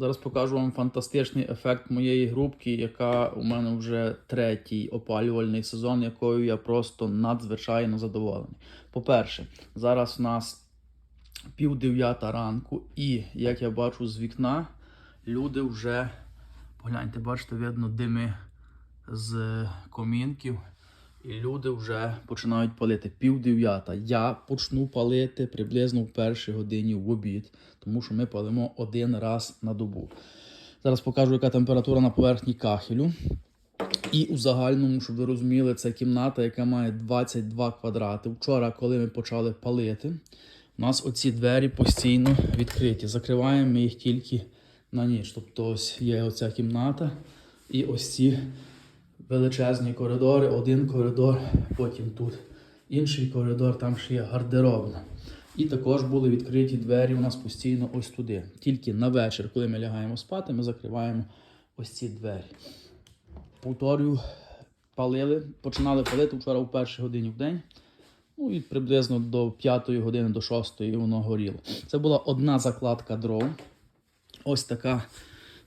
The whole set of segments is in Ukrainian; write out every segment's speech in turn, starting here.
Зараз покажу вам фантастичний ефект моєї грубки, яка у мене вже третій опалювальний сезон, якою я просто надзвичайно задоволений. По-перше, зараз у нас пів дев'ята ранку, і як я бачу з вікна, люди вже погляньте, бачите, видно дими з комінків. І люди вже починають палити пів дев'ята. Я почну палити приблизно в першій годині в обід, тому що ми палимо один раз на добу. Зараз покажу, яка температура на поверхні кахелю. І у загальному, щоб ви розуміли, це кімната, яка має 22 квадрати. Вчора, коли ми почали палити, у нас оці двері постійно відкриті. Закриваємо ми їх тільки на ніч. Тобто, ось є оця кімната і ось ці величезні коридори, один коридор, потім тут інший коридор, там ще є гардеробна. І також були відкриті двері у нас постійно ось туди. Тільки на вечір, коли ми лягаємо спати, ми закриваємо ось ці двері. Повторюю, палили, починали палити вчора у першій годині в день. Ну і приблизно до 5 години, до 6 воно горіло. Це була одна закладка дров. Ось така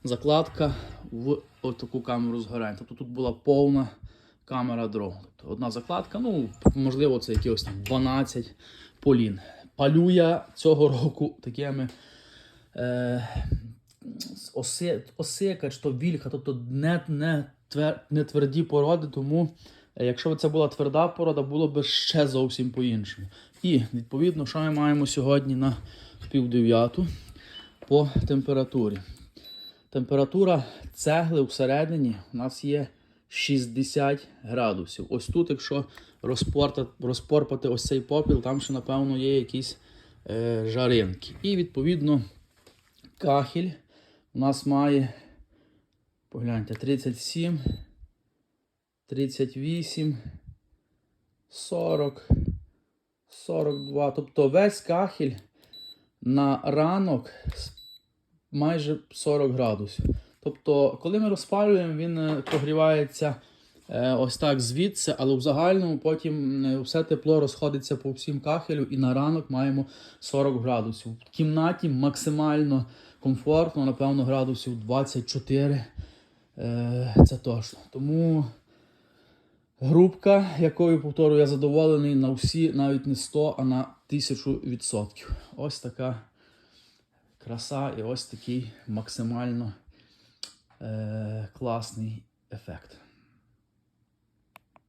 закладка в таку камеру згорання. Тобто тут була повна камера дров. Тобто одна закладка, ну, можливо, це якихось там 12 полін. Палю я цього року такими е, оси, осика чи то вільха, тобто не, не, твер, не тверді породи, тому е, якщо б це була тверда порода, було б ще зовсім по-іншому. І відповідно, що ми маємо сьогодні на пів дев'яту по температурі. Температура цегли всередині у нас є 60 градусів. Ось тут, якщо розпорпати ось цей попіл, там ще, напевно, є якісь е, жаринки. І відповідно кахель у нас має, погляньте, 37, 38, 40, 42. Тобто весь кахель на ранок майже 40 градусів. Тобто, коли ми розпалюємо, він е, прогрівається е, ось так звідси, але в загальному потім е, все тепло розходиться по всім кахелю, і на ранок маємо 40 градусів. В кімнаті максимально комфортно, напевно, градусів 24. Е, Це точно. Тому грубка, якою повторюю, я задоволений на всі, навіть не 100, а на 1000%. Ось така краса і ось такий максимально е, класний ефект.